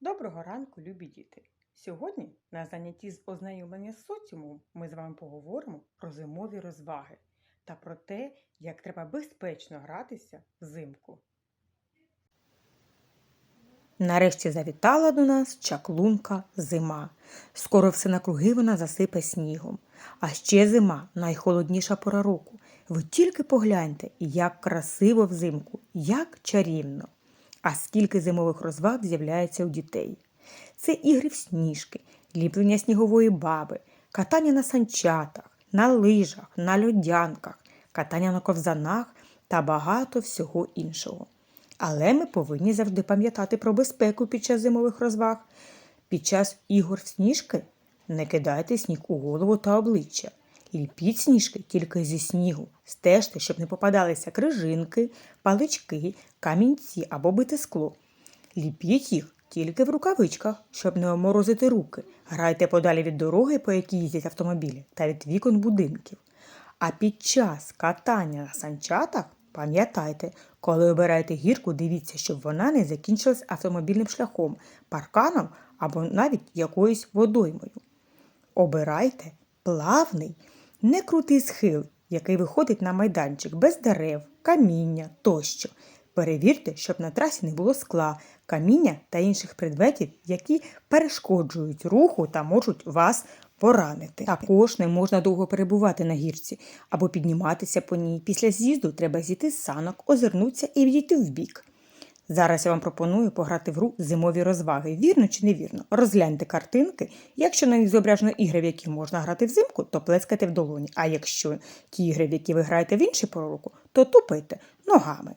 Доброго ранку, любі діти! Сьогодні на занятті з ознайомлення з соціумом ми з вами поговоримо про зимові розваги та про те, як треба безпечно гратися взимку. Нарешті завітала до нас чаклунка зима. Скоро все накруги вона засипе снігом. А ще зима найхолодніша пора року. Ви тільки погляньте, як красиво взимку, як чарівно. А скільки зимових розваг з'являється у дітей. Це ігри в сніжки, ліплення снігової баби, катання на санчатах, на лижах, на льодянках, катання на ковзанах та багато всього іншого. Але ми повинні завжди пам'ятати про безпеку під час зимових розваг. Під час ігор в сніжки не кидайте сніг у голову та обличчя. Ліпіть сніжки тільки зі снігу. Стежте, щоб не попадалися крижинки, палички, камінці або бите скло. Ліпіть їх тільки в рукавичках, щоб не оморозити руки. Грайте подалі від дороги, по якій їздять автомобілі, та від вікон будинків. А під час катання на санчатах пам'ятайте, коли обираєте гірку, дивіться, щоб вона не закінчилась автомобільним шляхом, парканом або навіть якоюсь водоймою. Обирайте плавний, не крутий схил, який виходить на майданчик без дерев, каміння тощо. Перевірте, щоб на трасі не було скла, каміння та інших предметів, які перешкоджують руху та можуть вас поранити. Також не можна довго перебувати на гірці або підніматися по ній. Після з'їзду треба зійти з санок, озирнутися і відійти вбік. Зараз я вам пропоную пограти в гру зимові розваги. Вірно чи невірно? Розгляньте картинки. Якщо на них зображено ігри, в які можна грати взимку, то плескайте в долоні. А якщо ті ігри, в які ви граєте в інші пору року, то тупайте ногами.